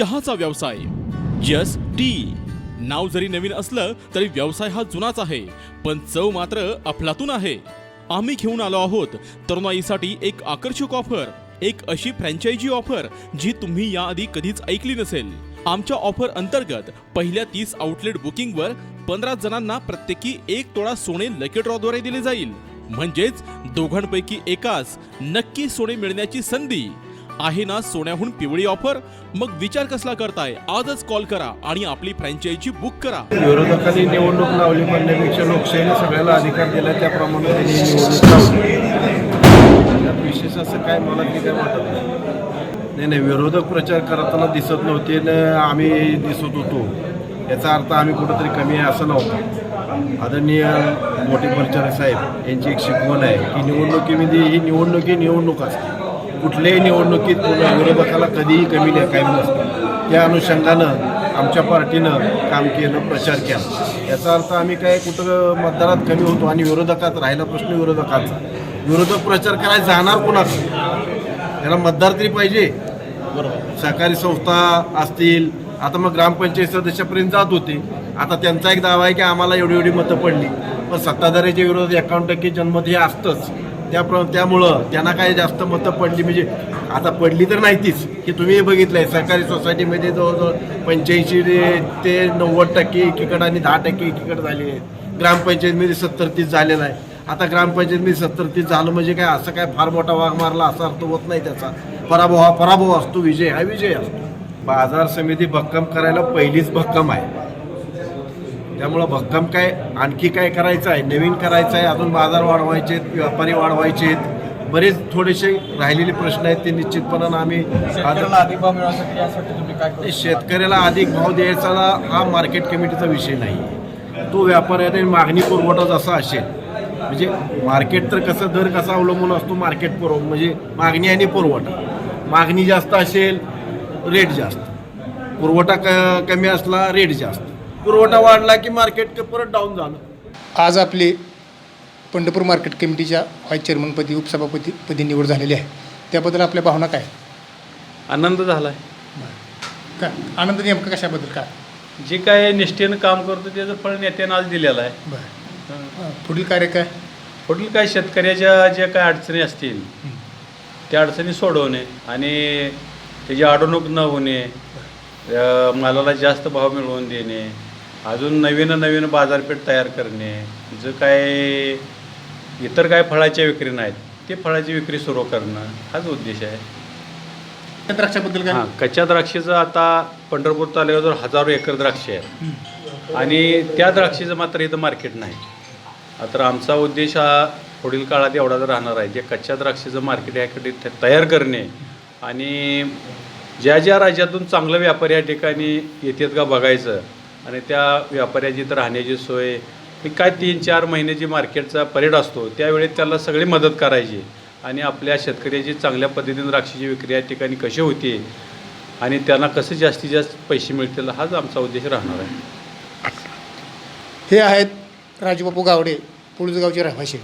चहाचा व्यवसाय. जस टी नाव जरी नवीन असलं तरी व्यवसाय हा जुनाच आहे. पण चव मात्र अफलातून आहे. आम्ही घेऊन आलो आहोत तरुणाईसाठी एक आकर्षक ऑफर एक अशी फ्रँचायझी ऑफर जी तुम्ही याआधी कधीच ऐकली नसेल. आमच्या ऑफर अंतर्गत पहिल्या तीस आउटलेट बुकिंगवर पंधरा जणांना प्रत्येकी एक तोळा सोने लकी ड्रॉद्वारे दिले जाईल. म्हणजेच दोघांपैकी एकास नक्की सोने मिळण्याची संधी. आहे ना सोन्याहून पिवळी ऑफर मग विचार कसला करताय? आजच कॉल करा आणि आपली फ्रँचायझी बुक करा. विरोधकांनी निवडणूक लावली म्हणण्यापेक्षा लोकशाहीने सगळ्याला अधिकार दिला त्याप्रमाणे त्यांनी निवडणूक लावली. त्यात विशेष असं काय मला ते काय वाटत नाही. नाही नाही विरोधक प्रचार करताना दिसत नव्हते न आम्ही दिसत होतो. याचा अर्थ आम्ही कुठंतरी कमी आहे असं नव्हतं. आदरणीय मोठे परिचारक साहेब यांची एक शिकवण आहे की निवडणुकीमध्ये ही निवडणुकी निवडणूक असते. कुठल्याही निवडणुकीत विरोधकाला कधीही कमी कायम नसतं. त्या अनुषंगानं आमच्या पार्टीनं काम केलं प्रचार केला. याचा अर्थ आम्ही काय कुठं मतदारात कमी होतो आणि विरोधकात राहिला प्रश्न विरोधकाचा. विरोधक प्रचार करायला जाणार कोणाचा? त्याला मतदार तरी पाहिजे. सहकारी संस्था असतील. आता मग ग्रामपंचायत सदस्यापर्यंत जात होते. आता त्यांचा एक दावा आहे की आम्हाला एवढी एवढी मतं पडली. पण सत्ताधाऱ्याच्या विरोधात एकावन्न टक्के जनमत हे असतंच. त्याप्र त्यामुळं त्यांना काय जास्त मतं पडली म्हणजे आता पडली तर नाहीतीच. की तुम्ही बघितलं आहे सहकारी सोसायटीमध्ये जवळजवळ पंच्याऐंशी ते नव्वद टक्के एकीकडं आणि दहा टक्के एकीकडं झाले आहेत. ग्रामपंचायतमध्ये सत्तर तीस झालेलं आहे. आता ग्रामपंचायतमध्ये सत्तर तीस झालं म्हणजे काय असं काय फार मोठा वाघ मारला असा अर्थ होत नाही त्याचा. पराभव हा पराभव असतो विजय हा विजय असतो. बाजार समिती भक्कम करायला पहिलीच भक्कम आहे. त्यामुळं भक्कम काय आणखी काय करायचं आहे? नवीन करायचं आहे? अजून बाजार वाढवायचे आहेत? व्यापारी वाढवायचे आहेत? बरेच थोडेसे राहिलेले प्रश्न आहेत ते निश्चितपणानं आम्ही शेतकऱ्याला अधिक भाव मिळण्यासाठी यासाठी तुम्ही काय करू शेतकऱ्याला अधिक भाव द्यायचा हा मार्केट कमिटीचा विषय नाही. तो व्यापाऱ्याने मागणी पुरवठा जसा असेल म्हणजे मार्केट तर कसं दर कसा अवलंबून असतो मार्केट पुरव म्हणजे मागणी आणि पुरवठा. मागणी जास्त असेल रेट जास्त. पुरवठा क कमी असला रेट जास्त. पुरवठा वाढला की मार्केट परत डाऊन झालं. आज आपली पंढरपूर मार्केट कमिटीच्या व्हाईस चेअरमनपदी उपसभापती पदी निवड झालेली आहे. त्याबद्दल आपल्या भावना काय? आनंद झाला आहे काय आनंद नेमका कशाबद्दल काय? जे काय निष्ठेनं काम करतो त्याचं फळ नेत्यानं आज दिलेलं आहे. बरं. पुढील कार्य काय? पुढील काय शेतकऱ्याच्या ज्या काय अडचणी असतील त्या अडचणी सोडवणे आणि त्याची अडवणूक न होणे मालाला जास्त भाव मिळवून देणे अजून नवीन नवीन बाजारपेठ तयार करणे जे काय इतर काय फळाच्या विक्री नाहीत ते फळाची विक्री सुरू करणं हाच उद्देश आहे. द्राक्षाबद्दल हां कच्च्या द्राक्षेचं आता पंढरपूर तालुक्याजवळ हजारो एकर द्राक्ष आहेत आणि त्या द्राक्षेचं मात्र इथं मार्केट नाही. तर आमचा उद्देश हा पुढील काळात एवढाच राहणार आहे जे कच्च्या द्राक्षेचं मार्केट याकडे तयार करणे आणि ज्या ज्या राज्यातून चांगलं व्यापारी या ठिकाणी येतात का बघायचं आणि त्या व्यापाऱ्याची तर राहण्याची सोय. काय तीन चार महिन्याची मार्केटचा परेड असतो त्यावेळी त्याला सगळी मदत करायची. आणि आपल्या शेतकऱ्याची चांगल्या पद्धतीने द्राक्षाची विक्री या ठिकाणी कशी होती आणि त्यांना कसे जास्तीत जास्त पैसे मिळतील हाच आमचा उद्देश राहणार आहे. हे आहेत राजबापू गावडे पुळजगावचे रहिवाशी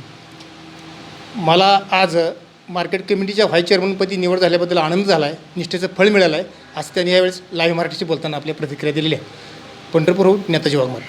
मला आज मार्केट कमिटीच्या व्हाईस चेअरमनपदी निवड झाल्याबद्दल आनंद झाला आहे निष्ठेचं फळ मिळालं आहे असं त्यांनी यावेळेस लाईव्ह मराठीशी बोलताना आपल्या प्रतिक्रिया दिलेली आहे. पंढरपूरहून नेताजी वाघमारे?